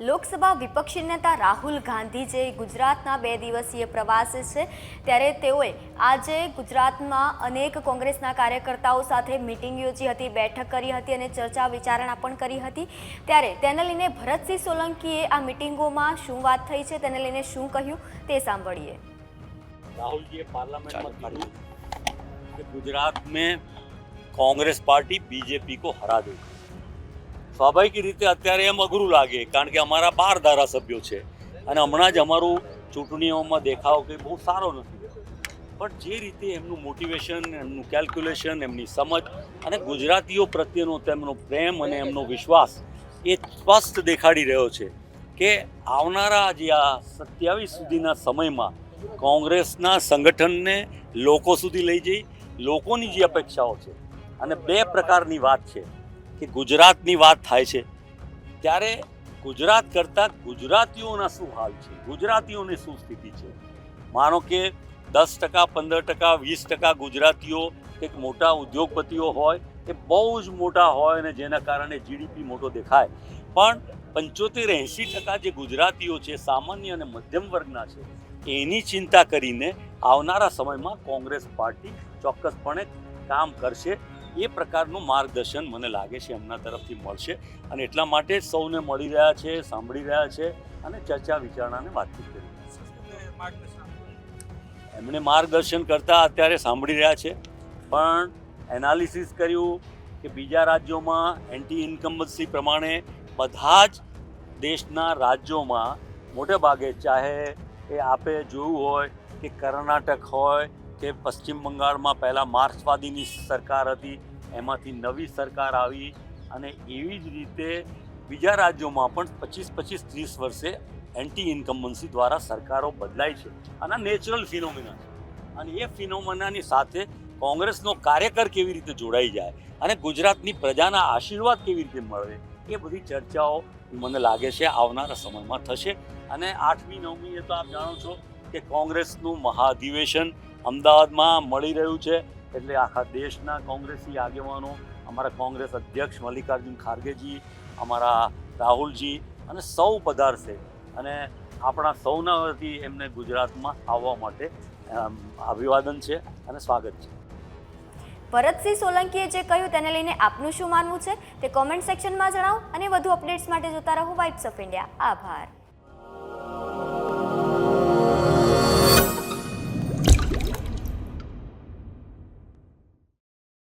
લોકસભા વિપક્ષી નેતા રાહુલ ગાંધી જે ગુજરાતના બે દિવસીય પ્રવાસે છે. ત્યારે તેઓએ આજે ગુજરાતમાં અનેક કોંગ્રેસના કાર્યકર્તાઓ સાથે મિટિંગ યોજી હતી, બેઠક કરી હતી અને ચર્ચા વિચારણા પણ કરી હતી. ત્યારે તેને લઈને ભરતસિંહ સોલંકીએ આ મિટિંગોમાં શું વાત થઈ છે, તેને લઈને શું કહ્યું તે સાંભળીએ. રાહુલજીએ ગુજરાત મેં કોંગ્રેસ પાર્ટી, બીજેપી કો હરા દેगी સ્વાભાવિક રીતે અત્યારે એમ અઘરું લાગે, કારણ કે અમારા બાર ધારાસભ્યો છે. અને હમણાં જ અમારું ચૂંટણીઓમાં દેખાવ કંઈ બહુ સારો નથી. પણ જે રીતે એમનું મોટિવેશન એમનું કેલ્ક્યુલેશન એમની સમજ અને ગુજરાતીઓ પ્રત્યેનો તેમનો પ્રેમ અને એમનો વિશ્વાસ એ સ્પષ્ટ દેખાડી રહ્યો છે કે આવનારા જે આ સત્યાવીસ સુધીના સમયમાં કોંગ્રેસના સંગઠનને લોકો સુધી લઈ જઈ, લોકોની જે અપેક્ષાઓ છે અને બે પ્રકારની વાત છે. કે ગુજરાતની વાત થાય છે, ત્યારે ગુજરાત કરતાં ગુજરાતીઓના શું હાલ છે? ગુજરાતીઓની શું સ્થિતિ છે? માનો કે દસ ટકા, પંદર ટકા, વીસ ટકા ગુજરાતીઓ એક મોટા ઉદ્યોગપતિઓ હોય, એ બહુ જ મોટા હોય અને જેના કારણે જીડીપી મોટો દેખાય. પણ પંચોતેર એંસી ટકા જે ગુજરાતીઓ છે, સામાન્ય અને મધ્યમ વર્ગના છે, એની ચિંતા કરીને આવનારા સમયમાં કોંગ્રેસ પાર્ટી ચોક્કસપણે કામ કરશે. એ પ્રકારનું માર્ગદર્શન મને લાગે છે એમના તરફથી મળશે અને એટલા માટે સૌને મળી રહ્યા છે, સાંભળી રહ્યા છે અને ચર્ચા વિચારણાને વાતચીત કરી એમણે માર્ગદર્શન કરતા અત્યારે સાંભળી રહ્યા છે, પણ એનાલિસિસ કર્યું કે બીજા રાજ્યોમાં એન્ટી ઇન્કમ્બન્સી પ્રમાણે બધા જ દેશના રાજ્યોમાં મોટે ભાગે ચાહે એ આપે જોયું હોય કે કર્ણાટક હોય કે પશ્ચિમ બંગાળમાં પહેલાં માર્ક્સવાદીની સરકાર હતી, એમાંથી નવી સરકાર આવી અને એવી જ રીતે બીજા રાજ્યોમાં પણ પચીસ પચીસ ત્રીસ વર્ષે એન્ટી ઇન્કમ્બન્સી દ્વારા સરકારો બદલાય છે. અને નેચરલ ફિનોમિના છે. અને એ ફિનોમિનાની સાથે કોંગ્રેસનો કાર્યકર કેવી રીતે જોડાઈ જાય અને ગુજરાતની પ્રજાના આશીર્વાદ કેવી રીતે મળે, એ બધી ચર્ચાઓ મને લાગે છે આવનારા સમયમાં થશે. અને આઠમી નવમીએ તો આપ જાણો છો કે કોંગ્રેસનું મહાઅધિવેશન અમદાવાદમાં મળી રહ્યું છે. એટલે આખા દેશના કોંગ્રેસી આગેવાનો, અમારા કોંગ્રેસ અધ્યક્ષ મલ્લિકાર્જુન ખારગેજી, અમારા રાહુલજી અને સૌ પધારશે. અને આપણા સૌના વતી એમને ગુજરાતમાં આવવા માટે અભિવાદન છે અને સ્વાગત છે. ભરતસિંહ સોલંકીએ જે કહ્યું તેને લઈને આપનું શું માનવું છે તે કોમેન્ટ સેક્શનમાં જણાવો અને વધુ અપડેટ્સ માટે જોતા રહો વાઇબ્સ ઓફ ઇન્ડિયા આભાર.